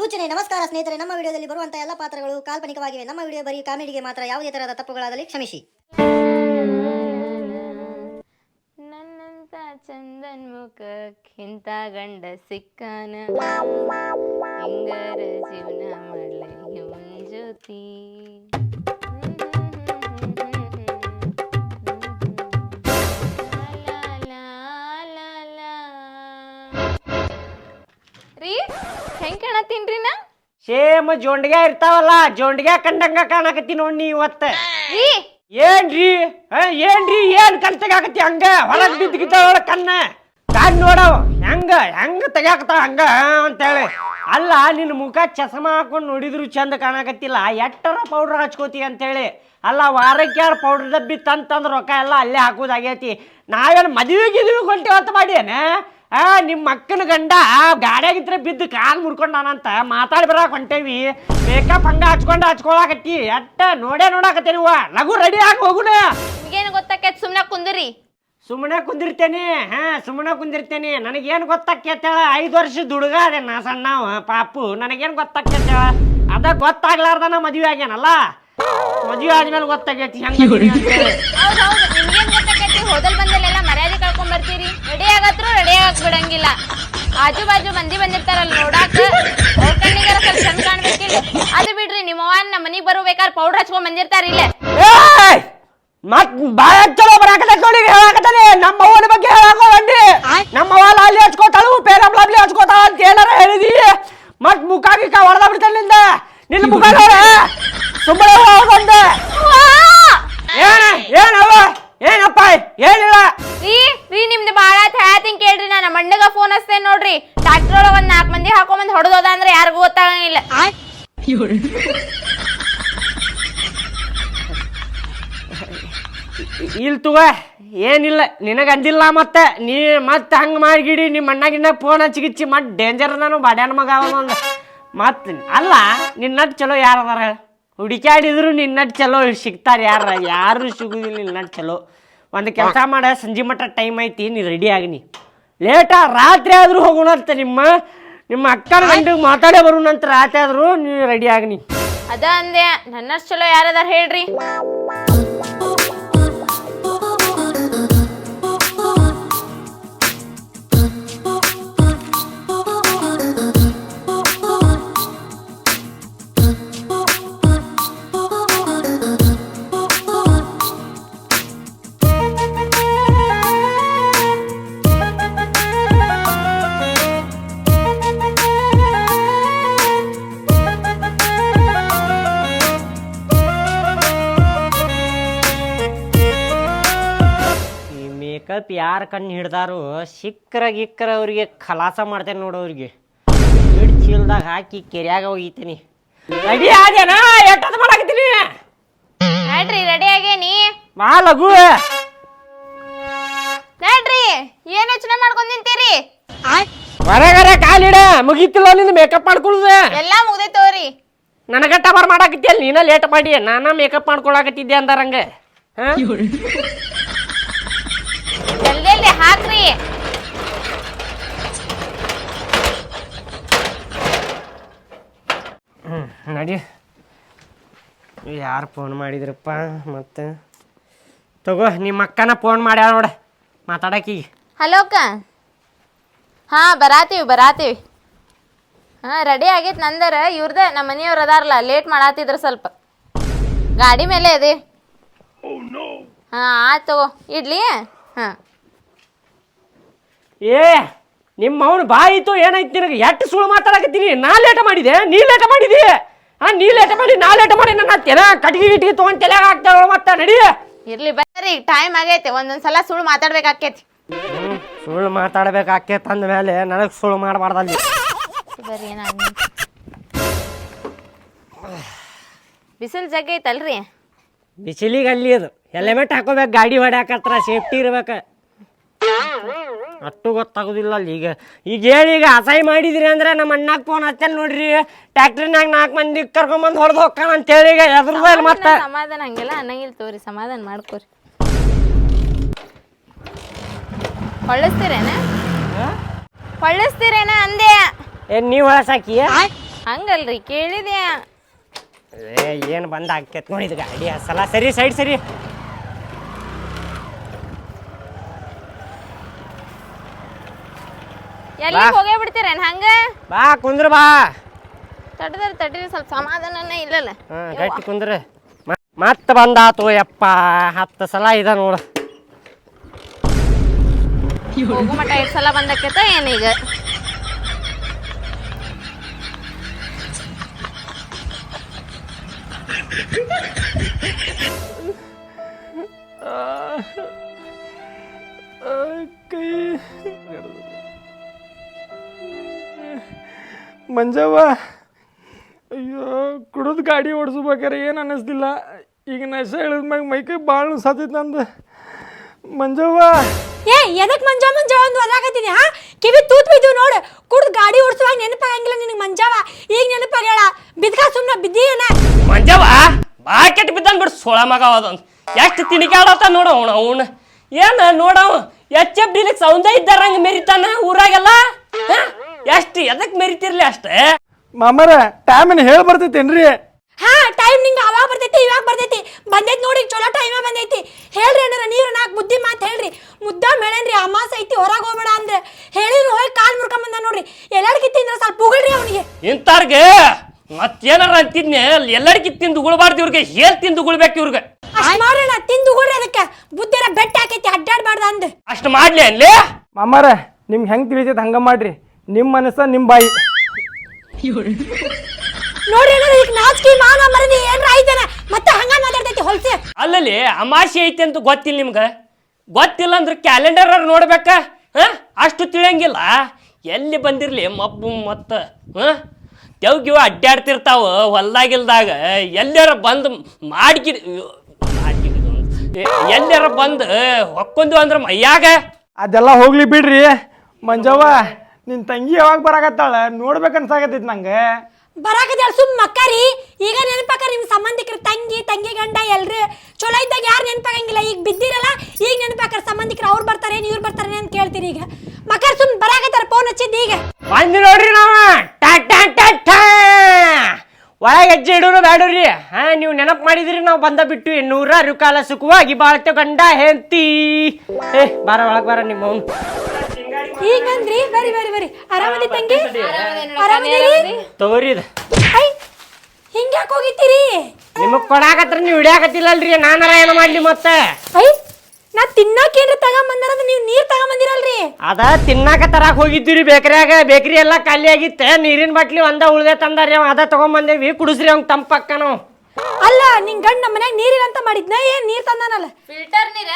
ಸೂಚನೆ, ನಮಸ್ಕಾರ ಸ್ನೇಹಿತರೆ, ನಮ್ಮ ವಿಡಿಯೋದಲ್ಲಿ ಬರುವಂತಹ ಎಲ್ಲ ಪಾತ್ರಗಳು ಕಾಲ್ಪನಿಕವಾಗಿವೆ. ನಮ್ಮ ವಿಡಿಯೋ ಬರೀ ಕಾಮಿಡಿಗೆ ಮಾತ್ರ, ಯಾವುದೇ ತರಹದ ತಪ್ಪುಗಳಾದಲ್ಲಿ ಕ್ಷಮಿಸಿ. ನನ್ನಂತ ಚಂದನ್ ಮುಖಕ್ಕಿಂತ ಗಂಡ ಸಿಕ್ಕನ. ಹಿಂಗಾರ ಜೀವನ ಮಾಡ್ಲೆ ಇವನ್ ಹೆಂಗ್ ಕಾಣತ್ತೀನ್ರಿ ನಾ? ಸೇಮ್ ಜೊಂಡ್ಗೆ ಇರ್ತಾವಲ್ಲ ಜೊಂಡ್ಗೆ ಕಂಡಂಗ ಕಾಣಕತ್ತಿ ನೋಡ್ ನೀ ಇವತ್ತ. ರೀ. ಏನ್ರಿ? ಆ, ಏನ್ರಿ? ಏನ್ ಕಣ್ ತೆಗಾಕತ್ತಿ ಹಂಗ? ಹೊರಗ್ ಬಿದ್ದಿಗಿದ್ದಾವ ಕಣ್ಣ. ಕಣ್ ನೋಡವ್. ಹೆಂಗ? ಹೆಂಗ ತೆಗ್ಯಾಕತ್ತಾವ ಹಂಗ ಅಂತೇಳಿ. ಅಲ್ಲ ನಿನ್ನ ಮುಖ ಚಸಮ ಹಾಕೊಂಡು ನೋಡಿದ್ರು ಚಂದ ಕಾಣಕತ್ತಿಲ್ಲ. ಎಟ್ಟರ ಪೌಡರ್ ಹಚ್ಕೋತಿ ಅಂತೇಳಿ. ಅಲ್ಲ ವಾರಕ್ಕೆ ಎರಡು ಪೌಡರ್ ಡಬ್ಬಿ ತಂತಂದ್ರ ರೊಕ್ಕ ಎಲ್ಲ ಅಲ್ಲೇ ಹಾಕೋದಾಗೈತಿ. ನಾವೇನು ಮದುವೆ ಗಿದ್ವಿ ಕೊಟ್ಟಿವತ್ತ ಮಾಡ್ಯಾನ? ಆ ನಿಮ್ಮ ಅಕ್ಕನ ಗಂಡ ಗಾಡ್ಯಾಗಿದ್ರೆ ಬಿದ್ದು ಕಾಲ್ ಮುರ್ಕೊಂಡಾನಂತ ಮಾತಾಡಿ ಬರಾಕ್ ಹೊಂಟೇವಿ. ಮೇಕಪ್ ಹಂಗ ಹಚ್ಕೊಂಡು ಹಚ್ಕೊಳಕತ್ತಿ. ಅಟ್ಟ ನೋಡೇ ನೋಡಾಕತ್ತೇನಿ ಅವ್ವ ಲಘು ರೆಡಿ ಆಗಿ ಹೋಗುಣ ನಿಮ್ಗೇನು ಗೊತ್ತಾಕೈತ್? ಸುಮ್ಮನೆ ಕುಂದಿರಿ. ಸುಮ್ಮನೆ ಕುಂದಿರ್ತೇನೆ. ಹಾ ಸುಮ್ಮನೆ ಕುಂದಿರ್ತೇನೆ. ನನಗೇನು ಗೊತ್ತಾಕೇತೇಳ ಐದು ವರ್ಷ ಹುಡುಗ ಅದೇ ನಾ ಸಣ್ಣವ? ಪಾಪು. ನನಗೇನು ಗೊತ್ತಾಕೇತೇಳ ಅದ ಗೊತ್ತಾಗ್ಲಾರ್ದನ ಮದುವೆ ಆಗ್ಯಾನಲ್ಲ? ಮದುವೆ ಆದ್ಮೇಲೆ ಗೊತ್ತಾಗೈತಿ ಹೆಂಗ ನಿಮ್ಗೇನ್ ಗೊತ್ತಾಕೈತಿ? ಹೋದಲ್ ಬಂದಲ್ಲೆಲ್ಲ ಬರ್ತೀರಿ? ರೆಡಿ ಆಗತ್ರು ರೆಡಿ ಆಗಕ್ ಬಿಡಂಗಿಲ್ಲ ಆಜು ಬಾಜು ಮಂದಿ ಬಂದಿರ್ತಾರಲ್ಲ ನೋಡಾಕ. ಅವ್ರ ಸ್ವಲ್ಪ ಚಂದ ಕಾಣ್ಬೇಕಿಲ್ಲ ಅದು ಬಿಡ್ರಿ, ನಿಮ್ಮ ಅವ್ವ ನಮ್ಮ ಮನಿಗ್ ಬರ್ಬೇಕಾದ್ರೆ ಪೌಡರ್ ಹಚ್ಕೊಂಡ್ ಬಂದಿರ್ತಾರ ಇಲ್ಲೇ! ಮತ್ ಬಾಳ ಚಲೋ ಬರಾಕತ್ತ ನೋಡಿ, ಹೇಳಾಕತ್ತಾನೆ ನಮ್ಮ ಅವ್ವನ ಬಗ್ಗೆ ಹೇಳಾಕೋ ಬಂದಿ ನಮ್ಮ ಅವ್ವ ಅಲ್ಲಿ ಹಚ್ಕೋತಾಳು ಪೇರಮ್ ಲಬ್ಲಿ ಹಚ್ಕೋತಾಳ ಅಂತ ಏನಾರ ಹೇಳಿದಿ ಮತ್ ಮುಖ ಗಿಕ್ಕ ಹೊಡೆದ ಬಿಡ್ತಾನೆ ನಿಂದ ನಿನ್ನ ಮುಖ ನೋಡ ಸುಮ್ಮನೆ ಬಂದೆ ಏನ ಏನವ ಏನಪ್ಪ ಏನಿಲ್ಲ ರೀ ರೀ ನಿಮ್ದು ಬಾಳ ಹೇಳ್ತೀನಿ ಕೇಳ್ರಿ ನಾನು ನಮ್ಮ ಅಣ್ಣಗ ಫೋನ್ ಹಚ್ತೇನೆ ನೋಡ್ರಿ ಟ್ರಾಕ್ಟರ್ ಒಳಗ ಒಂದ್ ನಾಲ್ಕು ಮಂದಿ ಹಾಕೊಂಬಂದ್ ಹೊಡೆದೋದ ಅಂದ್ರೆ ಯಾರಿಗೂ ಗೊತ್ತಾಗಂಗಿಲ್ಲ ಇಲ್ ತುಗ ಏನಿಲ್ಲ ನಿನಗ ಅಂದಿಲ್ಲ ಮತ್ತೆ. ನೀ ಮತ್ತೆ ಹಂಗ ಮಾಡಿಗಿಡಿ ನಿಮ್ಮ ಮಣ್ಣಾಗಿನ ಗಿಣ್ಣ ಫೋನ್ ಹಚ್ಚಿಗಿಚ್ಚಿ ಮತ್ತೆ ಡೇಂಜರ್ ನಾನು ಬಾಡ್ಯಾನ ಮಗ ಅವನೊಂದು ಮತ್ತೆ ಅಲ್ಲ ನಿನ್ನಟ್ ಚಲೋ ಯಾರು ಅದಾರ? ಹುಡುಕಾಡಿದ್ರು ನಿನ್ನಟ್ ಚಲೋ ಸಿಗ್ತಾರ ಯಾರ? ಯಾರು ಸಿಗುದಿಲ್ಲ ನಿನ್ನಟ್ ಚಲೋ. ಒಂದು ಕೆಲಸ ಮಾಡ ಸಂಜೆ ಮಟ್ಟ ಟೈಮ್ ಐತಿ ನೀ ರೆಡಿ ಆಗಿನಿ ಲೇಟ ರಾತ್ರಿ ಆದ್ರೂ ಹೋಗೋಣ ಅಂತ ನಿಮ್ಮ ನಿಮ್ಮ ಅಕ್ಕನ ಗಂಡಿಗೆ ಮಾತಾಡೇ ಬರೋಣ ಅಂತ ರಾತ್ರಿ ಆದ್ರೂ ನೀ ರೆಡಿ ಆಗಿನಿ ಅದ ಅಂದೆ ನನ್ನಷ್ಟು ಚಲೋ ಯಾರದಾರ ಹೇಳ್ರಿ? ಯಾರ ಕಣ್ಣು ಹಿಡ್ದಾರು ಸಿಕ್ಕರ ಗಿಕ್ಕರ ಅವ್ರಿಗೆ ಖಲಾಸ ಮಾಡ್ತೇನೆ ನೋಡು ಅವ್ರಿಗೆ. ಹಿಡ್ ಚೀಲ್ದಾಗ ಹಾಕಿ ಕೆರ್ಯಾಗ ಹೋಗಿತೀನಿ. ರೆಡಿ ಆದೇನಾ ಎಟ್ಟದ ಮಾಡಾಕತ್ತೀನಿ? ನಡ್ರಿ ರೆಡಿ ಆಗೇನಿ ಬಾ ಲಘು. ನಡ್ರಿ ಏನ್ ಯೋಚನೆ ಮಾಡ್ಕೊಂಡ್ ನಿಂತೀರಿ? ಹೊರಗರ ಕಾಲಿಡ ಮುಗೀತಿಲ್ಲ ನಿಂದ ಮೇಕಪ್ ಮಾಡ್ಕೊಳ್ಳುದ. ಎಲ್ಲಾ ಮುಗ್ದೈತೋರಿ ನನಗ ಬಾರ ಮಾಡಾಕತ್ತಿಯಲ್ಲ ನೀನ ಲೇಟ್ ಮಾಡಿ ನಾನ ಮೇಕಪ್ ಮಾಡ್ಕೊಳಕತ್ತಿದ್ದೆ ಅಂದಾರಂಗ. ಹಾ? ಜಲ್ದಿ ಜಲ್ದಿ ಹಾಕ್ರಿ ನಡಿ. ಯಾರು ಫೋನ್ ಮಾಡಿದ್ರಪ್ಪ ಮತ್ತೆ? ತಗೋ ನಿಮ್ಮ ಅಕ್ಕನ ಫೋನ್ ಮಾಡ್ಯಾಳ ನೋಡ ಮಾತಾಡಕಿ ಹಲೋ ಅಕ್ಕ. ಹಾ ಬರಾತೀವಿ ಬರಾತೀವಿ. ಹಾ ರೆಡಿ ಆಗೈತ್ ನಂದರ ಇವ್ರದ ನಮ್ಮ ಮನೆಯವ್ರು ಅದಾರಲ್ಲ ಲೇಟ್ ಮಾಡಾತಿದ್ರ ಸ್ವಲ್ಪ. ಗಾಡಿ ಮೇಲೆ ಇದೆ ಹಾ ಆಯ್ತು ತಗೋ ಇಡ್ಲಿ? ಹಾ. ಏ ನಿಮ್ಮ ಅವನು ಬಾಯಿತು ಏನಾಯ್ತು ನಿನಗೆ? ಎಟ್ಟು ಸುಳ್ಳು ಮಾತಾಡಕತ್ತೀನಿ? ನಾ ಲೇಟ ಮಾಡಿದೆ. ನೀ ಲೇಟ ಮಾಡಿದಿ? ಹಾ ನೀ ಲೇಟ ಮಾಡಿ ನಾ ಲೇಟ ಮಾಡಿ ನನ್ನ ತೆಲ ಕಟ್ಗಿ ಗಿಟ್ಗಿ ತೊಗೊಂಡು ತಲೆಯಾಗ ಹಾಕ್ತಾಳ ಮತ್ತೆ ನಡಿ. ಇರ್ಲಿ ಬರ್ರಿ ಟೈಮ್ ಆಗೈತೆ. ಒಂದೊಂದ್ ಸಲ ಸುಳ್ಳು ಮಾತಾಡ್ಬೇಕಾಕೇತಿ. ಸುಳ್ಳು ಮಾತಾಡ್ಬೇಕಾಕೇತ ಅಂದ ಮೇಲೆ ನನಗೆ ಸುಳ್ಳು ಮಾಡಬಾರ್ದಲ್ಲಿ. ಬರ್ರಿ ಏನಾಗ ಬಿಸಿಲು ಜಗ್ಗ ಐತಲ್ರಿ? ಬಿಸಿಲಿಗೆ ಅಲ್ಲಿ ಅದು. ಹೆಲ್ಮೆಟ್ ಹಾಕೋಬೇಕು ಗಾಡಿ ಹೊಡ್ಯಾಕತ್ರ ಸೇಫ್ಟಿ ಇರ್ಬೇಕು. ಅಷ್ಟು ಗೊತ್ತಾಗೋದಿಲ್ಲ ಅಲ್ಲಿ. ಈಗ ಈಗ ಹೇಳಿ ಈಗ ಅಸಹ್ಯ ಮಾಡಿದ್ರಿ ಅಂದ್ರೆ ನಮ್ಮ ಅಣ್ಣಕ್ಕೆ ಫೋನ್ ಹಚ್ಚಲ್ ನೋಡ್ರಿ. ಟ್ಯಾಕ್ಟ್ರಿನಾಗ ನಾಲ್ಕು ಮಂದಿ ಕರ್ಕೊಂಬಂದು ಹೊಡೆದು ಹೋಗ್ಕಾನ ಅಂತೇಳಿ ಈಗ ಎದ್ರದಲ್ಲಿ ಮತ್ತೆ. ಸಮಾಧಾನ ಹಂಗೆಲ್ಲ ಅನ್ನಂಗಿಲ್ಲ ತೋರಿ ಸಮಾಧಾನ ಮಾಡ್ಕೋರಿ. ಹೊಳ್ಳಿಸ್ತೀರೇನ? ಹೊಳ್ಳಿಸ್ತೀರೇನ ಅಂದೆ? ಏನ್ ನೀವು ಹೊಳಸಾಕಿ? ಹಂಗಲ್ರಿ ಕೇಳಿದ್ಯಾ? ಏ ಏನು ಬಂದ ಆಗ್ತೈತೆ ನೋಡಿ ಇದು ಗಾಡಿ ಸಲ ಸರಿ ಸೈಡ್ ಸರಿ. ಎಲ್ಲಿ ಹೋಗೇ ಬಿಡ್ತೀರೇನ್? ಹಂಗ? ಬಾ ಕುಂದ್ರ ಬಾ. ತಡದ್ರ ತಡ್ರಿ ಸ್ವಲ್ಪ ಸಮಾಧಾನನೇ ಇಲ್ಲಲ್ಲ. ಹಾಂ ಗಟ್ಟಿ ಕುಂದ್ರ. ಮತ್ತೆ ಬಂದಾತು ಯಪ್ಪ ಹತ್ತು ಸಲ ಇದ ನೋಡು. ಹೋಗೋ ಮಟ ಎಷ್ಟು ಸಲ ಬಂದಕ್ಕೇತ ಏನೀಗ? ಕೈ. ಮಂಜವ್ವ ಅಯ್ಯೋ ಕುಡಿದು ಗಾಡಿ ಓಡಿಸ್ಬೇಕಾರೆ ಏನು ಅನ್ನಿಸ್ಲಿಲ್ಲ ಈಗ ನಶೆ ಇಳಿದ್ಮ್ಯಾಗ ಮೈಕೈ ಭಾಳ ನುಸಾತೈತಿ ನಂದು. ಮಂಜವ್ವ. ಏ ಎದಕ್ ಮಂಜ ಮಂಜ ಒಂದು ಒದಾಕತ್ತೀನಿ ಹಾ? ಕಿವಿ ತೂತ್ ಬಿದ್ದು ನೋಡು. ಕುಡ್ದು ಗಾಡಿ ಓಡಿಸುವಾಗ ನೆನಪಾಗಂಗಿಲ್ಲ ನಿನಗೆ ಮಂಜಾವ ಈಗ ನೆನಪಾಗ್ಯಾಳ ಬಿದ್ಕ ಸುಮ್ಮನೆ ಬಿದ್ದೀಯನ ಮಂಜವ ಬಾ ಕೆಟ್ಟ ಬಿದ್ದಾನ ಬಿಡು ಸೋಳ ಮಗ ಅದೊಂದು ಎಷ್ಟು ತಿಣಿಕಾಡತ್ತ ನೋಡ ಅವನು ಅವನು. ಏನ ನೋಡವ ಎಚ್ ಎಫ್ ಡಿಲಿಕ್ ಸೌಂದ ಇದ್ದಾರಂಗ ಮೆರಿತಾನ ಊರಾಗೆಲ್ಲ? ಎಷ್ಟು ಎದಕ್ ಮೆರಿತಿರ್ಲಿ ಅಷ್ಟೇ? ಮಾಮರ ಟೈಮ್ ಹೇಳಿ ಬರ್ತೈತೇನ್ರಿ? ಹಾ ಟೈಮ್ ನಿಂಗೆ ಅವಾಗ ಬರ್ತೈತಿ ಇವಾಗ ಬರ್ತೈತಿ. ಬಂದೈತಿ ನೋಡಿ ಚಲೋ ಟೈಮ ಬಂದೈತಿ. ಹೇಳ್ರಿ ಅಣ್ಣ ನೀರು ನಾಲ್ಕು ಬುದ್ಧಿ ಮಾತು ಹೇಳ್ರಿ. ಮುದ್ದ ಮೇಳೇನ್ರಿ ಅಮಾಸ ಐತಿ ಹೊರಗೆ ಹೋಗ್ಬೇಡ ಅಂದ್ರೆ. ಹೇಳಿದ್ರು ಹೋಗಿ ಕಾಲ್ ಮುರ್ಕೊಂಡ್ ಬಂದ ನೋಡ್ರಿ. ಎಲ್ಲರಿಗಿತ್ತಿಂದ್ರೆ ತಿಂದ್ರೆ ಸ್ವಲ್ಪ ಉಗುಳ್ರಿ ಅವನಿಗೆ. ಇಂತಾರ್ಗೆ ಮತ್ತೇನಾರ ಅಂತಿದ್ನೆ ಎಲ್ಲರಿಗಿ ತಿಂದು ಉಳ್ಬಾರ್ದು ಇವ್ರಿಗೆ ಹೇಳ್ ತಿಂದು ಉಳ್ಬೇಕು ಇವ್ರಿಗೆ. ಅಷ್ಟ್ ಮಾಡೋಣ ತಿಂದು ಉಗುಳ್ರಿ ಅದಕ್ಕೆ. ಬುದ್ಧಿರ ಬೆಟ್ಟ ಹಾಕೈತಿ ಅಡ್ಡಾಡ್ಬಾರ್ದ ಅಂದ್. ಅಷ್ಟು ಮಾಡ್ಲಿ ಅಲ್ಲಿ? ಮಾಮಾರ ನಿಮ್ಗೆ ಹೆಂಗೆ ತಿಳಿತೈತೆ ಹಂಗೆ ಮಾಡ್ರಿ. ನಿಮ್ಮ ಮನಸ್ಸ ನಿಮ್ಮ ಬಾಯಿ. ನೋಡ್ರಿ ಏನಾರ ಈಗ ನಾಚಿಕೆ ಮಾನ ಮರದಿ ಏನ್ರ ಆಯ್ತಾನ ಮತ್ತೆ ಹಂಗ ಮಾತಾಡ್ತೈತಿ ಹೊಲ್ಸೆ. ಅಲ್ಲಲ್ಲಿ ಅಮಾಶೆ ಐತಿ ಅಂತ ಗೊತ್ತಿಲ್ಲ ನಿಮ್ಗೆ? ಗೊತ್ತಿಲ್ಲ ಅಂದ್ರೆ ಕ್ಯಾಲೆಂಡರ್ ನೋಡ್ಬೇಕ? ಹ? ಅಷ್ಟು ತಿಳಿಯಂಗಿಲ್ಲ. ಎಲ್ಲಿ ಬಂದಿರ್ಲಿ ಮಬ್ಬು ಮತ್ತ ಹ? ತೆವ್ ಗಿವ್ ಅಡ್ಡಾಡ್ತಿರ್ತಾವ ಹೊಲ್ದಾಗಿಲ್ದಾಗ ಎಲ್ಲಾರ ಬಂದು ಮಾಡ್ಗಿಡ್ ಎಲ್ಲಾರ ಬಂದು ಹೊಕ್ಕೊಂದು ಅಂದ್ರೆ ಮೈಯಾಗ. ಅದೆಲ್ಲ ಹೋಗ್ಲಿ ಬಿಡ್ರಿ ಮಂಜವ್ವ. ನಿನ್ನ ತಂಗಿ ಯಾವಾಗ ಬರಾಕತ್ತಾಳ? ನೋಡ್ಬೇಕನ್ಸಾಕತ್ತೈತಿ ನಂಗೆ. ಸುಮ್ಮ ಸುಮ್ ಮಕ್ಕರಿ. ಈಗ ನೆನಪಾಕ ನಿಮ್ ಸಂಬಂಧಿಕರ ತಂಗಿ ತಂಗಿ ಗಂಡ ಎಲ್ರು ಚಲೋ ಇದ್ದಾಗ ಯಾರು ನೆನಪಾಗಂಗಿಲ್ಲ ಈಗ ಬಿದ್ದಿರಲ್ಲ ಈಗ ನೆನಪಾಕರ ಸಂಬಂಧಿಕರು ಅವ್ರು ಬರ್ತಾರೆ ಇವ್ರು ಬರ್ತಾರೆ ಅಂತ ಕೇಳ್ತೀರಿ ಈಗ. ಮಕ್ಕರ್ ಸುಮ್ ಬರಾಕತ್ತಾರ ಫೋನ್ ಹಚ್ಚಿದ್ದು ಈಗ. ಬಂದು ನೋಡ್ರಿ ನಾವ. ಟಾ ಟಾ ಟಾ ಟಾ. ಒಳಗೆ ಹೆಜ್ಜೆ ಇಡೋರು ಬೇಡ್ರಿ ಹಾ ನೀವು ನೆನಪು ಮಾಡಿದ್ರಿ ನಾವು ಬಂದ ಬಿಟ್ಟು ನೂರಾರು ಕಾಲ ಸುಖವಾಗಿ ಬಾಳ್ತೇವೆ ಗಂಡ ಹೆಂತಿ ಏ ಬಾರ ಒಳಗೆ ಬಾರ ನಿಮ್ಮ ಈಗಂದ್ರಿ ಬರಿ ಬರಿ ಬರಿ ಆರಾಮದಿ ತಂಗಿ? ಆರಾಮದಿರಿ ತಗೋರಿ ಇದು. ಐ ಯಾಕೆ ಹೋಗಿತ್ತೀರಿ ನಿಮಗ್ ಕೊಡಾಕತ್ರ ನೀವು ಹಿಡಿಯಾಕತ್ತಿಲ್ಲಲ್ರಿ. ನಾನಾರ ಏನು ಮಾಡ್ಲಿ ಮತ್ತೆ? ಐ ನಾ ತಿನ್ನಕೇನ್ರಿ ತಗೊಂಬಂದಾರ ನೀವು ನೀರ್ ತಗೊಂಬಂದಿರಲ್ರಿ? ಅದ ತಿನ್ನಾಕ ತರಾಕ್ ಹೋಗಿದ್ದೀರಿ ಬೇಕರಿಯಾಗ. ಬೇಕರಿ ಎಲ್ಲ ಖಾಲಿ ಆಗಿತ್ತೆ ನೀರಿನ ಬಾಟ್ಲಿ ಒಂದ ಉಳ್ದೆ ತಂದಾರಿ ಅವ. ಅದ ತಗೊಂಬಂದೇವಿ. ಕುಡಿಸ್ರಿ ಅವ್ನ್ ತಂಪಕ್ಕ ನಾವು ಅಲ್ಲ ನಿನ್ ಗಂಡ ನಮ್ಮ ಮನ್ಯಾಗ ನೀರಿಲ್ಲ ಅಂತ ಮಾಡಿದ್ನ? ಏನ್ ನೀರ್ ತಂದಾನಲ್ಲ? ಫಿಲ್ಟರ್ ನೀರ್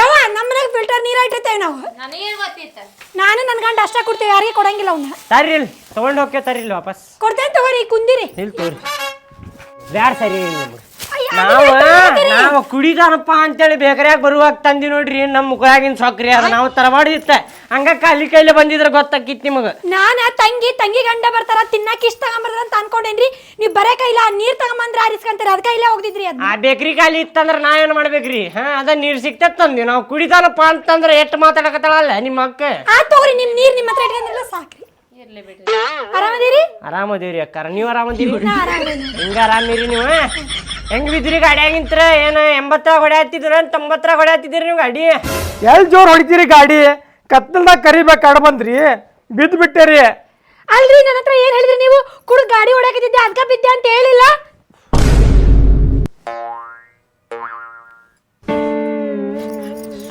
ಯಾವ ನಮ್ಮ ಮನ್ಯಾಗ ಫಿಲ್ಟರ್ ನೀರ್ ಇಟ್ಟಿರ್ತೇವೆ ನಾವು. ನನಗೆ ಗೊತ್ತಿತ್ತು? ನಾನು ನನ್ನ ಗಂಡ ಅಷ್ಟೇ ಕೊಡ್ತೇವೆ ಯಾರಿಗೆ ಕೊಡಂಗಿಲ್ಲ ಅವ್ನ. ತರ್ರಿ ಇಲ್ಲಿ ತಗೊಂಡ್ ಹೋಗ್ತೇವೆ ತರ್ರಿ ಇಲ್ಲಿ ವಾಪಸ್. ಕೊಡ್ತೇನೆ ತಗೋರಿ ಕುಂದಿರಿ. ಇಲ್ಲಿ ತೋರಿ. ಬ್ಯಾಡ ಸರಿ ನಿಮ್ಗೆ. ನಾವು. ನಾವು ಕುಡಿದಾರಪ್ಪ ಅಂತೇಳಿ ಬೇಕರಿಯಾಗ ಬರುವಾಗ ತಂದಿ ನೋಡ್ರಿ ನಮ್ಮ ಮುಖಾಗಿನ ಸೊಕ್ರಿ ಅದ ನಾವು ತರಬಾರ್ದಿತ್ತ ಹಂಗ ಕಲಿ ಕೈಲಿ ಬಂದಿದ್ರೆ ಗೊತ್ತಾಕಿತ್ ನಿಮಗ. ನಾನ ತಂಗಿ ತಂಗಿ ಗಂಡ ಬರ್ತಾರ ತಿನ್ನಕ್ ಇಷ್ಟ ತಗೊಂಬರ್ತಾರ ಅಂತ ಅನ್ಕೊಂಡೇನ್ರಿ. ನೀವ್ ಬರೇ ಕೈಲ ನೀರ್ ತಗೊಂಬಂದ್ರ ಆರಿಸ್ಕೊಂತಾರ ಅದ್ ಕೈಲೇ ಹೋಗ್ತಿದ್ರಿ ಅದ್ ಆ ಬೇಕ್ರಿ ಖಾಲಿ ಇತ್ತಂದ್ರ ಏನ್ ಮಾಡ್ಬೇಕ್ರಿ? ಹಾ ಅದ ನೀರ್ ಸಿಕ್ತ ತಂದಿ. ನಾವು ಕುಡಿದಾನಪ್ಪ ಅಂತಂದ್ರ ಎಷ್ಟ್ ಮಾತಾಡಕತ್ತಾಳಲ್ಲ ನಿಮ್ಮ ಅಕ್ಕ. ಆ ತಗೋರಿ ನಿಮ್ ನೀರ್ ನಿಮ್ಮ ಹತ್ರ ಇಟ್ಕೊಂಡಿಲ್ಲ ಸಾಕ್ರಿ. ಆರಾಮದಿರಿ? ಆರಾಮದೇವ್ರಿ ಅಕ್ಕಾರ. ನೀವು ಆರಾಮದಿರಿ ನಾ ಹಿಂಗ ಆರಾಮಿರಿ ನೀವು? ಹೆಂಗ್ ಬಿದ್ರಿ ಗಾಡಿಯಾಗಿಂತ್ರ ಏನ ಎಂಬತ್ತ ಹೊಡ್ಯಾತಿದ್ರ ಹತ್ತಿದ್ರ ತೊಂಬತ್ತರ ಹೊಡ್ಯಾತಿದ್ರಿ ನೀವು ಗಾಡಿ? ಎಲ್ಲಿ ಜೋರ್ ಹೊಡಿತೀರಿ ಗಾಡಿ? ಕತ್ತಲ್ದಾಗ ಕರಿಬೇಕು ಕಡ್ ಬಂದ್ರಿ. ಬಿದ್ದು ಬಿಟ್ಟೇರಿ. ಅಲ್ರಿ ನನ್ನ ಹತ್ರ ಏನ್ ಹೇಳಿದ್ರಿ ನೀವು? ಕುಡ್ ಗಾಡಿ ಹೊಡಕಿದ್ದೆ ಅದ್ಕ ಬಿದ್ದೆ ಅಂತ ಹೇಳಿಲ್ಲ?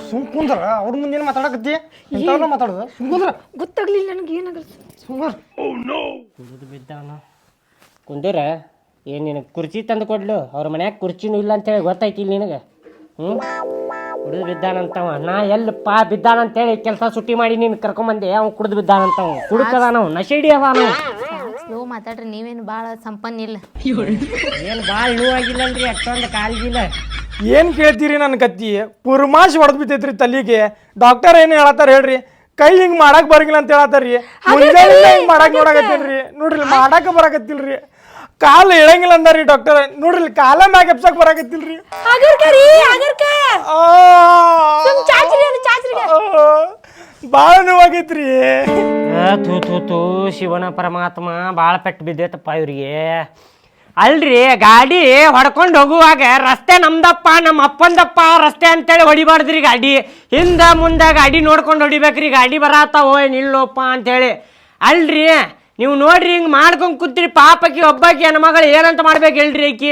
ಸುಮ್ ಕುಂದ್ರ ಅವ್ರ ಮುಂದೆ ಏನು ಮಾತಾಡಕತ್ತಿ? ಎಂತವ್ರ ಮಾತಾಡೋದು? ಸುಮ್ ಕುಂದ್ರ. ಗೊತ್ತಾಗ್ಲಿಲ್ಲ ನನಗೆ ಏನಾಗಲ್ಲ ಸುಮ್ರ ಕುಂದಿರ? ಏನು ನಿನಗೆ ಕುರ್ಚಿ ತಂದು ಕೊಡ್ಲು? ಅವ್ರ ಮನ್ಯಾಗ ಕುರ್ಚಿನೂ ಇಲ್ಲ ಅಂತೇಳಿ ಗೊತ್ತಾಯ್ತಿಲ್ಲ ನಿನಗೆ? ಹ್ಞೂ ಕುಡಿದು ಬಿದ್ದಾನಂತವ. ನಾ ಎಲ್ಲಪ್ಪ ಬಿದ್ದಾನಂತೇಳಿ ಕೆಲಸ ಸುಟ್ಟಿ ಮಾಡಿ ನೀನು ಕರ್ಕೊಂಬಂದೆ ಅವ್ನು ಕುಡಿದು ಬಿದ್ದಾನಂತವ. ಕುಡುಕದ ನಶಿಡಿ ಅವನು ಅದ ನಾವು. ಸ್ಲೋ ಮಾತಾಡ್ರಿ ನೀವೇನು ಭಾಳ ಸಂಪನ್ನ ಇಲ್ಲ. ಏನು ಭಾಳ ನೋವಾಗಿಲ್ಲಲ್ರಿ ಅಷ್ಟೊಂದು ಕಾಲ್ಗಿಲ್ಲ. ಏನು ಕೇಳ್ತೀರಿ ನನ್ನ ಕತ್ತಿ ಪುರ್ಮಾಶ್ ಹೊಡೆದ್ ಬಿದ್ದೈತ್ರಿ ತಲೆಗೆ. ಡಾಕ್ಟರ್ ಏನು ಹೇಳತ್ತಾರ ಹೇಳ್ರಿ? ಕೈ ಹಿಂಗ್ ಮಾಡಕ್ ಬರಂಗಿಲ್ಲ ಅಂತ ಹೇಳತ್ತಾರ್ರಿ. ಮುಂಜಾನೆ ಹಿಂಗ್ ಮಾಡಕ್ ರೀ ನೋಡ್ರಿ ಮಾಡಕ್ಕೆ ಬರಾಕತ್ತಿಲ್ರಿ. ಕಾಲ್ ಇಳಂಗಿಲ್ಲ ಅಂದಾರಿ ಡಾಕ್ಟರ್ ನೋಡ್ರಿ ಕಾಲ ಮ್ಯಾಗ ಎಪ್ಸಕ್ ಬರಾಕತ್ತಿಲ್ರಿ. ಆಗರ್ಕ ರೀ ಆಗರ್ಕ ಆ. ಸುಮ್ ಚಾಚ್ರಿ ಅದು ಚಾಚ್ರಿಗೆ. ಭಾಳ ನೋವಾಗೈತ್ರಿ. ಆ, ಥು ಥು ಥೂ ಶಿವನ ಪರಮಾತ್ಮ ಭಾಳ ಪೆಟ್ಟು ಬಿದ್ದೈತಪ್ಪ ಇವ್ರಿಗೆ. ಅಲ್ರಿ ಗಾಡಿ ಹೊಡ್ಕೊಂಡು ಹೋಗುವಾಗ ರಸ್ತೆ ನಮ್ದಪ್ಪ ನಮ್ಮ ಅಪ್ಪಂದಪ್ಪ ರಸ್ತೆ ಅಂತೇಳಿ ಹೊಡಿಬಾರ್ದ್ರಿ ಗಾಡಿ. ಹಿಂದೆ ಮುಂದೆ ಗಾಡಿ ನೋಡ್ಕೊಂಡು ಹೊಡಿಬೇಕ್ರಿ ಗಾಡಿ ಬರತ್ತಾವೋ ನಿಲ್ಲೋಪ್ಪ ಅಂತೇಳಿ. ಅಲ್ರಿ ನೀವು ನೋಡ್ರಿ ಹಿಂಗೆ ಮಾಡ್ಕೊಂಡು ಕೂತ್ರಿ ಪಾಪಕ್ಕೆ ಒಬ್ಬಾಕಿ ಮಗಳು ಏನಂತ ಮಾಡ್ಬೇಕು ಹೇಳ್ರಿ ಆಕಿ?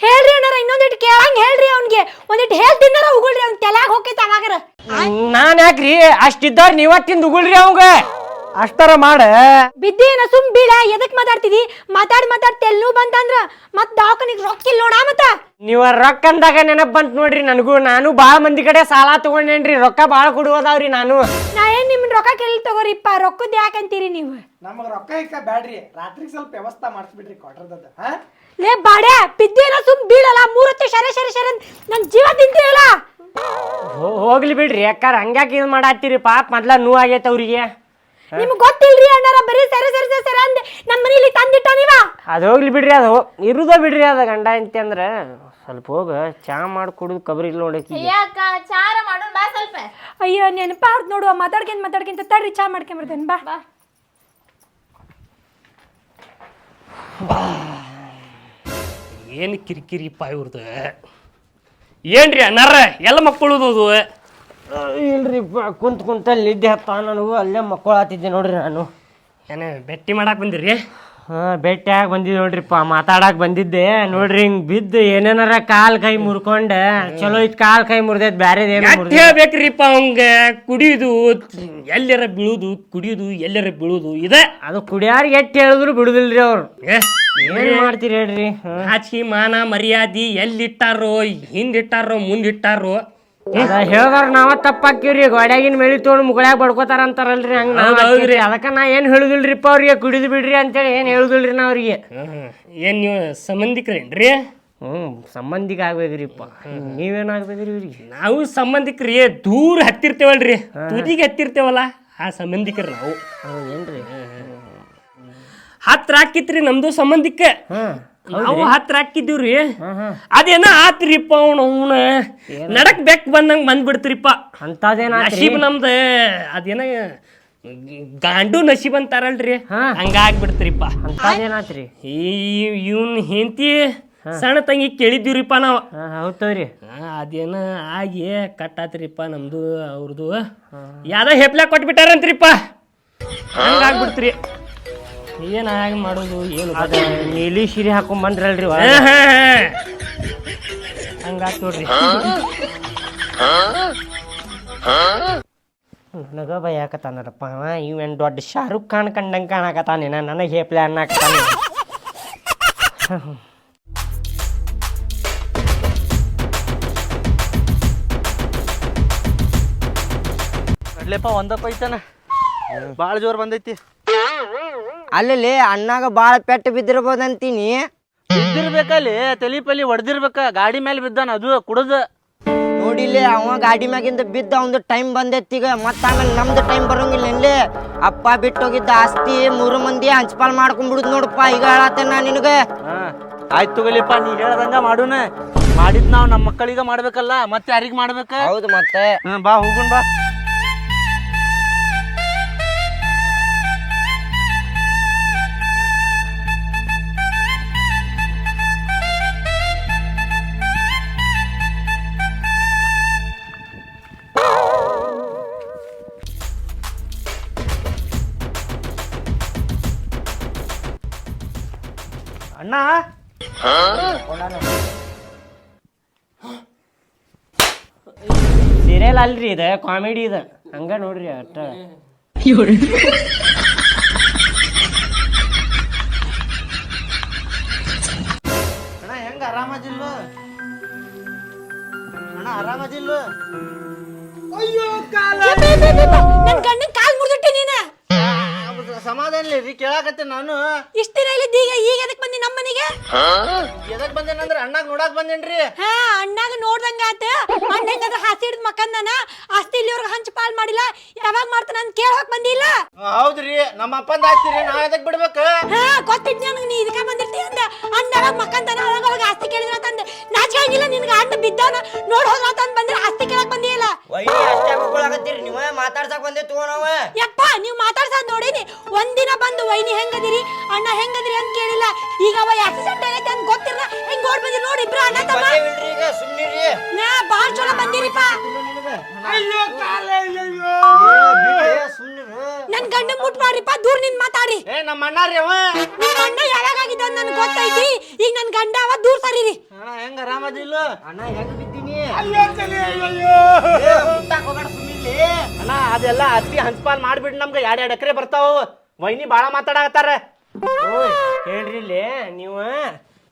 ಹೇಳ್ರಿ ಅಣ್ಣಾರ ಇನ್ನೊಂದಿಟ್ಟು ಕೇಳಂಗ್ ಹೇಳ್ರಿ ಅವ್ನಿಗೆ. ಒಂದಿಟ್ಟು ಹೇಳ್ತಿನ್ನಾರ ಉಗುಳ್ರಿ ಅವ್ನ ತಲ್ಯಾಗ ಹೋಗ್ತೈತೆ ಅವಾಗರ. ನಾನು ಯಾಕ್ರಿ? ಅಷ್ಟಿದ್ದವ್ರು ತಿಂದು ಉಗುಳ್ರಿ ಅವಂಗ. ಅಷ್ಟರ ಮಾಡ. ಬಿದ್ದೇನ ಸುಮ್ ಬೀಳ ಎದಕ್ ಮಾತಾಡ್ತಿದಿ? ಮಾತಾಡ್ ಮಾತಾಡ್ ತೆಲ್ಲು ಬಂತಂದ್ರ ಮತ್ ದವಾಖಾನಿಗ್ ರೊಕ್ಕ ಇಲ್ಲ ನೋಡ ಮತ್ತ. ನೀವ ರೊಕ್ಕ ಅಂದಾಗ ನೆನಪ್ ಬಂತ್ ನೋಡ್ರಿ ನನಗೂ. ನಾನು ಭಾಳ ಮಂದಿ ಕಡೆ ಸಾಲ ತಗೊಂಡೇನ್ರಿ ರೊಕ್ಕ ಬಾಳ ಕೊಡುವುದಾವ್ರಿ ನಾನು. ನಾ ಏನ್ ನಿಮ್ಮ ರೊಕ್ಕ ಕೇಳಿ ತಗೋರಿಪ್ಪ ರೊಕ್ಕದ್ ಯಾಕಂತೀರಿ ನೀವು? ನಮಗ್ ರೊಕ್ಕ ಇಕ್ಕ ಬ್ಯಾಡ್ರಿ. ರಾತ್ರಿ ಸ್ವಲ್ಪ ವ್ಯವಸ್ಥೆ ಮಾಡಿಸ್ಬಿಡ್ರಿ ಕ್ವಾರ್ಟರ್ದದ ಹಾ? ಲೇ ಬಾಡೆ ಬಿದ್ದೇನ ಸುಮ್ ಬೀಳಲ್ಲ ಮೂರತ್ತೆ ಶರೆ ಶರೆ ಶರೆ ನನ್ನ ನನ್ ಜೀವ ತಿಂತೀರಲ್ಲ ಹೋ- ಹೋಗ್ಲಿ ಬಿಡ್ರಿ ಯಾಕಾರ ಹಂಗ್ಯಾಕೆ ಇದು ಮಾಡಾತ್ತೀರಿ? ಪಾಪ ಮೊದ್ಲ ನೋವು ಆಗೈತೆ ಅವ್ರಿಗೆ. ನಿಮ್ಗೆ ಗೊತ್ತಿಲ್ರಿ ಅಣ್ಣಾರ ಬರೀ ಸೆರೆ ಸೆರೆ ಸೆರೆ ಸೆರೆ ಅಂದೆ ನಮ್ಮ ಮನೇಲಿ ತಂದಿಟ್ಟ ನೀವ? ಅದು ಹೋಗ್ಲಿ ಬಿಡ್ರಿ ಅದು ಇರುದೋ ಬಿಡ್ರಿ ಅದ ಗಂಡ ಅಂತ ಅಂದ್ರೆ. ಸ್ವಲ್ಪ ಹೋಗ ಚಾ ಮಾಡಿ ಕುಡಿದು ಕಬರಿ ಇಲ್ಲ ನೋಡಕ್ಕೆ ಯಾಕ ಚಾರ ಮಾಡೋಣ ಬಾ ಸ್ವಲ್ಪ. ಅಯ್ಯೋ ನೆನಪಾರ್ದು ನೋಡುವ ಮಾತಾಡ್ಕೊಂತ ಮಾತಾಡ್ಕೊಂತ ತಡ್ರಿ ಚಾ ಮಾಡ್ಕೊಂಬರ್ತೇನೆ ಬಾ. ಏನು ಕಿರಿಕಿರಿಪ್ಪ ಇವ್ರದ್ದು ಏನ್ರಿ ಅನ್ನಾರ ಎಲ್ಲ ಮಕ್ಕಳುದು ಇಲ್ರಿ ಕುಂತ ಕುಂತಲ್ಲಿ ನಿದ್ದೆ ಹತ್ತ ನನಗೂ ಅಲ್ಲೇ ಮಕ್ಕಳು ಆತಿದ್ದೆ ನೋಡ್ರಿ ನಾನು. ಏನೇ ಭೇಟಿ ಮಾಡಕ್ಕೆ ಬಂದಿರಿ ಹಾ ಭೇಟಿಯಾಗಿ ಬಂದಿದ್ದೆ ನೋಡ್ರಿಪ್ಪ ಮಾತಾಡಕ್ ಬಂದಿದ್ದೆ. ನೋಡ್ರಿ ಹಿಂಗ್ ಬಿದ್ದು ಏನೇನಾರ ಕಾಲ್ ಕೈ ಮುರ್ಕೊಂಡೆ. ಚಲೋ ಇತ್ತು ಕಾಲ್ ಕೈ ಮುರ್ದೈತ್ ಬ್ಯಾರೇದೇನು ಯಾಕೆ ಹೇಳ್ಬೇಕ್ರಿಪ್ಪ ಅವಂಗ. ಕುಡಿಯುದು ಎಲ್ಲರ ಬೀಳುದು ಕುಡಿಯುದು ಎಲ್ಲರ ಬೀಳುದು ಇದೆ. ಅದು ಕುಡಿಯಾರಿಗೆ ಎಟ್ಟು ಹೇಳಿದ್ರು ಬಿಡುದಿಲ್ರಿ ಅವ್ರು. ಏನ್ ಮಾಡ್ತೀರಿ ಹೇಳ್ರಿ ಹಾ. ನಾಚಿಕೆ ಮಾನ ಮರ್ಯಾದಿ ಎಲ್ಲಿಟ್ಟಾರೋ ಹಿಂದಿಟ್ಟಾರೋ ಮುಂದಿಟ್ಟಾರೋ. ಅದ ಹೇಳ್ದಾರ ನಾವ ತಪ್ಪಾಕಿವ್ರಿ ಗೋಡ್ಯಾಗಿನ ಮೇಳಿ ತೊಗೊಂಡು ಮುಗಳಾಗ ಬಡ್ಕೋತಾರ ಅಂತಾರಲ್ರಿ ಹಂಗ ನಾವ್ ಹೌದ್ ಹೌದ್ರಿ. ಅದಕ್ಕ ನಾ ಏನ್ ಹೇಳುದಿಲ್ರಿಪ್ಪ ಅವ್ರಿಗೆ ಕುಡಿದು ಬಿಡ್ರಿ ಅಂತೇಳಿ ಏನ್ ಹೇಳುದಿಲ್ರಿ ನಾ ಅವ್ರಿಗೆ. ಏನು ನೀವು ಸಂಬಂಧಿಕರೇನ್ರಿ? ಹ್ಮ್ ಸಂಬಂಧಿಕ ಆಗ್ಬೇಕ್ರಿಪ್ಪ. ನೀವೇನಾಗ್ಬೇಕ್ರಿ ಇವ್ರಿಗೆ? ನಾವು ಸಂಬಂಧಿಕರಿ ದೂರ ಹತ್ತಿರ್ತೇವಲ್ರಿ. ತುದಿಗೆ ಹತ್ತಿರ್ತೇವಲ್ಲ ಆ ಸಂಬಂಧಿಕರು ನಾವು. ಏನ್ರಿ ಹತ್ರ ಹಾಕಿತ್ರಿ ನಮ್ದು ಸಂಬಂಧಿಕ ಹ್ಮ್ ನಾವು ಹತ್ರ ಹಾಕಿದ್ದೀವ್ರಿ. ಅದೇನ ಆತ್ರಿಪ್ಪ ಅವನು ಅವನ? ನಡಕ್ ಬೆಕ್ ಬಂದಂಗ ಬಂದ್ಬಿಡ್ತ್ರಿಪ್ಪ. ಅಂತದೇನ ನಶೀಬ್ ನಮ್ದ ಅದೇನ ಗಾಂಡು ನಶೀಬ್ ಅಂತಾರಲ್ರಿ. ಹಂಗಾಗ್ಬಿಡ್ತ್ರಿಪ್ಪ. ಅಂತದೇನಾತ್ರಿ ಈ ಇವನ್ ಹೆಂತಿ ಸಣ್ಣ ತಂಗಿ ಕೇಳಿದ್ದೀವ್ರಿಪ್ಪ ನಾವು. ಹೌದ್ರಿ ಅದೇನ ಆಗಿ ಕಟ್ಟಾತ್ರಿಪ್ಪ ನಮ್ದು ಅವ್ರದ್ದು ಯಾವ್ದ ಹೆಪ್ಲ ಕೊಟ್ಬಿಟ್ಟಾರಂತ್ರಿಪ್ಪ. ಹಂಗಾಗ್ಬಿಡ್ತ್ರಿ. ಏನ್ ಹಾಗೆ ಮಾಡೋದು ಏನು ಅದು. ನೀಲಿ ಸಿರಿ ಹಾಕೊಂಡ್ ಬಂದ್ರಲ್ರಿ ಹಾ. ಹಾ, ಹಾ. ಹಂಗಾತ್ ನೋಡ್ರಿ ನನಗ ಬೈಯಾಕತ್ತಾನರಪ್ಪ ಅವ? ಇವೇನ್ ದೊಡ್ಡ ಶಾರುಖ್ ಖಾನ್ ಕಂಡಂಗೆ ಕಾಣಕತ್ತಾನೇನ ನನಗೆ ಹೇಪ್ಲೆ ಅನ್ನಕತ್ತಾನ ಕಡ್ಲೆಪ್ಪ ಒಂದಪ್ಪ ಐತನ? ಭಾಳ ಜೋರು ಬಂದೈತಿ. ಅಲ್ಲಿ ಅಣ್ಣಾಗ ಭಾಳ ಪೆಟ್ಟು ಬಿದ್ದಿರ್ಬೋದಂತೀನಿ. ಬಿದ್ದಿರ್ಬೇಕಲ್ಲಿ ತಲಿ ಪಲಿ ಹೊಡೆದಿರ್ಬೇಕ ಗಾಡಿ ಮೇಲೆ ಬಿದ್ದಾನ ಅದು ಕುಡದ. ನೋಡಿಲ್ಲ ಅವ ಗಾಡಿ ಮ್ಯಾಗಿಂದ ಬಿದ್ದ ಅವಂದು ಟೈಮ್ ಬಂದೈತಿಗ ಮತ್ತ ಆಮೇಲೆ ನಮ್ದು ಟೈಮ್ ಬರೋಂಗಿಲ್ಲ ಇಲ್ಲಿ. ಅಪ್ಪ ಬಿಟ್ಟೋಗಿದ್ದ ಆಸ್ತಿ ಮೂರು ಮಂದಿ ಹಂಚ್ಪಾಲ್ ಮಾಡ್ಕೊಂಡ್ಬಿಡುದ್ ನೋಡಪ್ಪ ಈಗ ಹೇಳತ್ತೇನ ನಾ ನಿನಗೆ? ಆಯ್ತು ಗಲಿಪ್ಪ ನೀ ಹೇಳ್ದಂಗ ಮಾಡುನ. ಮಾಡಿದ್ ನಾವ್ ನಮ್ಮ ಮಕ್ಕಳಿಗೆ ಮಾಡ್ಬೇಕಲ್ಲ ಮತ್ತೆ ಯಾರಿಗ್ ಮಾಡ್ಬೇಕ? ಹೌದು ಮತ್ತೆ. ಬಾ ಹೋಗುನ್ ಬಾ. ಇದು ಕಾಮಿಡಿ ಇದು ಹಂಗ ನೋಡ್ರಿ ಅಷ್ಟ ಅಣ್ಣ ಹೆಂಗ ಆರಾಮದಿಲ್ಲ ಅಣ್ಣ ಆರಾಮದಿಲ್ಲ ನನ್ ಗಂಡನ್ ಕಾಲ್ ಮುರಿದಿಟ್ಟಿ ನೀನ ಸಮಾಧಾನ ರೀ ಕೇಳಾಕತ್ತೆ ನಾನು. ಇಷ್ಟ ದಿನ ಇಲ್ಲಿದ್ದ ಈಗ? ಈಗ ಎದಕ್ ಬಂದಿ ನಮ್ಮ ಮನೆಗೆ ಎದಕ್ ಬಂದೇನಂದ್ರ ಅಣ್ಣಾಗ ನೋಡಾಕ್ ಬಂದೇನ್ರಿ. ಹಾ ಅಣ್ಣಾಗ ನೋಡ್ದಂಗ ಆತ. ಅಣ್ಣ ಹೆಂಗಾದ್ರ ಹಾಸಿ ಹಿಡಿದ್ ಮಕ್ಕಂದನ. ಆಸ್ತಿ ಇಲ್ಲಿವ್ರಿಗೆ ಹಂಚ್ ಪಾಲ್ ಮಾಡಿಲ್ಲ. ಯಾವಾಗ ಮಾಡ್ತಾನ ಅಂತ ಕೇಳಕ್ ಬಂದಿಲ್ಲ. ಹೌದ್ರಿ. ನಮ್ಮ ಅಪ್ಪಂದ ಆಸ್ತಿರಿ ನಾ ಎದಕ್ ಬಿಡ್ಬೇಕ? ಹಾ ಗೊತ್ತಿದ್ ನನಗೆ ನೀ ಇದಕ್ಕ ಬಂದಿರ್ತಿ ಅಂದ. ಅಣ್ಣ ಯಾವಾಗ ಮಕ್ಕಂದನ ಅವಾಗ ಅವಾಗ ಆಸ್ತಿ ಕೇಳಿದ್ರ ತಂದ. ನಾಚಿಕಾಗಿಲ್ಲ ನಿನ್ಗ ಅಣ್ಣ ಬಿದ್ದಾನ ನೋಡ್ ಹೋದ್ರ ಅಂತ ಬಂದ್ರೆ ಆಸ್ತಿ ಕೇಳಕ್ ಬಂದಿಲ್ಲ ಅಷ್ಟೇ ಮಕ್ಕಳಾಗತ್ತೀರಿ ನೀವೇ ಮಾತಾಡ್ಸ ಮಾತಾಡ್ಸಕ್ ಬಂದೆ ತಗೋಣವ ಯಪ್ಪ ನೀವ್ ನೀವು ಮಾತಾಡ್ಸೋದ್ ನೋಡೀನಿ. ಒಂದಿನ ಬಂದು ವೈನಿ ಹೆಂಗದಿರಿ ಅಣ್ಣ ಹೆಂಗದಿರಿ ಅಂತ ಕೇಳಿಲ್ಲ. ಈಗ ಅವ ಆಕ್ಸಿಡೆಂಟ್ ಆಗೈತೆ ಅಂತ ಗೊತ್ತಿರಲ್ಲ ಹೆಂಗ್ ಓಡ್ ಬಂದಿರಿ ನೋಡಿ ಇಬ್ರು ಅಣ್ಣ ತಮ್ಮ. ನಾ ಬಾಳ್ ಚಲೋ ಬಂದಿರಿಪ್ಪ. ಅಯ್ಯೋ ಕಾಲ ಅಯ್ಯೋ ನನ್ ಗಂಡ ಮುಟ್ ಮಾಡ್ರಿಪ್ಪ ದೂರ ನಿನ್ ಮಾತಾಡ್ರಿ. ಏ ನಮ್ಮ ಅಣ್ಣಾರಿ ಅವ. ನಿಮ್ ಅಣ್ಣ ಯಾವಾಗ ಆಗಿದ್ದ ನನ್ಗೆ ಗೊತ್ತೈತಿ? ಈಗ ನನ್ ಗಂಡ ಅವ ದೂರ ಸರಿರಿ. ಅಣ್ಣ ಹೆಂಗ ಆರಾಮದಿಲ್ಲ ಅಣ್ಣ ಹೆಂಗ್ ಬಿದ್ದೀನಿ? ಅಯ್ಯೋ ಅಯ್ಯೋ ಅಣ್ಣ ಅದೆಲ್ಲ ಅತ್ತಿ ಹಂಚ್ಪಾಲ್ ಮಾಡ್ಬಿಡ್ ನಮ್ಗೆ ಎರಡ್ ಎರಡ್ ಎಕರೆ ಬರ್ತಾವ. ವೈನಿ ಬಾಳ ಮಾತಾಡಕತ್ತಾರ. ಓಯ್ ಹೇಳ್ರಿ ಇಲ್ಲಿ ನೀವು.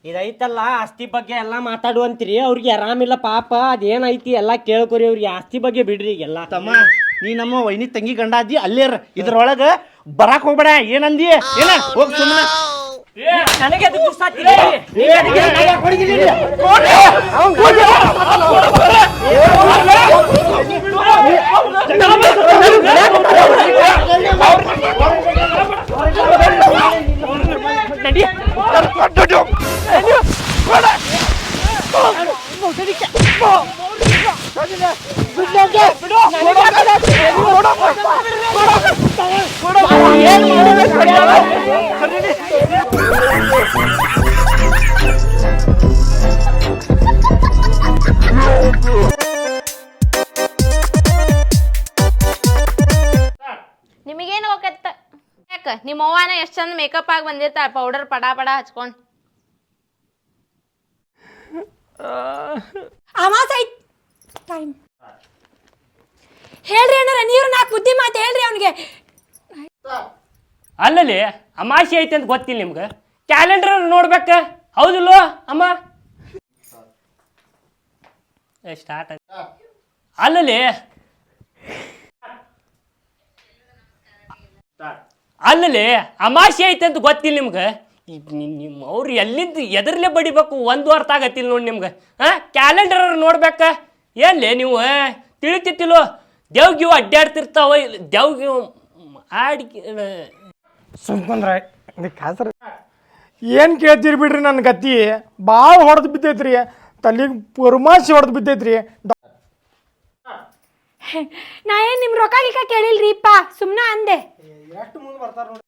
ಇದೈತಲ್ಲ ಆಸ್ತಿ ಬಗ್ಗೆ ಎಲ್ಲ ಮಾತಾಡುವಂತೀರಿ. ಅವ್ರಿಗೆ ಆರಾಮಿಲ್ಲ ಪಾಪ. ಅದೇನೈತಿ ಎಲ್ಲ ಕೇಳ್ಕೊರಿ ಅವ್ರಿಗೆ. ಆಸ್ತಿ ಬಗ್ಗೆ ಬಿಡ್ರಿ ಈಗೆಲ್ಲ ತಮ್ಮ ನೀ ನಮ್ಮ ವೈನಿ ತಂಗಿ ಗಂಡ ಅದಿ ಅಲ್ಲೇರ ಇದ್ರೊಳಗ ಬರಾಕ್ ಹೋಗ್ಬೇಡ ಏನಂದಿ? ಏನ? ಹೋಗ್ ಸುಮ್ಮನೆ ನನಗೆ ಅದು ಗುಸ್ಸಾತಿರಿ. ನಿಮಗೇನು ಹೋಗತ್ತ? ಯಾಕ? ನಿಮ್ಮ ಅವ್ವಾನ ಎಷ್ಟು ಚಂದ ಮೇಕಪ್ ಆಗಿ ಬಂದಿರ್ತಾಳ ಪೌಡರ್ ಪಡ ಪಡ ಹಚ್ಕೊಂಡ್. ಅಮಾಸ. ಟೈಮ್ ಹೇಳ್ರಿ ಅಣ್ಣರ ನೀರು ನಾಲ್ಕು ಬುದ್ಧಿ ಮಾತು ಹೇಳ್ರಿ ಅವ್ನಿಗೆ. ಅಲ್ಲಲ್ಲಿ ಅಮಾಸೆ ಐತೆ ಅಂತ ಗೊತ್ತಿಲ್ಲ ನಿಮ್ಗೆ. ಕ್ಯಾಲೆಂಡರ್ ನೋಡ್ಬೇಕ? ಹೌದಿಲ್ಲೋ ಅಮ್ಮ? ಸ್ಟಾರ್ಟ್ ಅಲ್ಲಲ್ಲಿ ಅಲ್ಲಲ್ಲಿ ಅಮಾಶೆ ಐತೆ ಅಂತ ಗೊತ್ತಿಲ್ಲ ನಿಮ್ಗೆ? ನಿಮ್ಮ ಅವ್ರು ಎಲ್ಲಿಂದ ಎದರ್ಲೆ ಬಡಿಬೇಕು? ಒಂದು ಅರ್ಥ ಆಗತ್ತಿಲ್ಲ ನೋಡಿ ನಿಮ್ಗೆ. ಹಾಂ ಕ್ಯಾಲೆಂಡರ್ ನೋಡ್ಬೇಕ? ಎಲ್ಲಿ ನೀವು ತಿಳಿತಿತ್ತಿಲ್ಲೋ? ದೇವ್ಗಿವು ಅಡ್ಡಾಡ್ತಿರ್ತಾವ ದೇವ್ಗಿವು ಆಡಿ ಸುಮ್ಕೊಂಡ್ರ ಕಾಸರ ಏನು ಕೇಳ್ತೀರಿ ಬಿಡ್ರಿ ನನ್ನ ಗತಿ? ಭಾಳ ಹೊಡೆದು ಬಿದ್ದೈತ್ರಿ. ತಲೆಗೆ ಪುರ್ಮಾಸಿ ಹೊಡೆದು ಬಿದ್ದೈತ್ರಿ. ನಾ ಏನು ನಿಮ್ಮ ರೊಕ್ಕ ಗಿಕ್ಕ ಕೇಳಿಲ್ರಿಪ್ಪ ಸುಮ್ಮನೆ ಅಂದೆ. ಎಷ್ಟು ಮುಂದೆ ಬರ್ತಾರೆ ನೋಡಿ.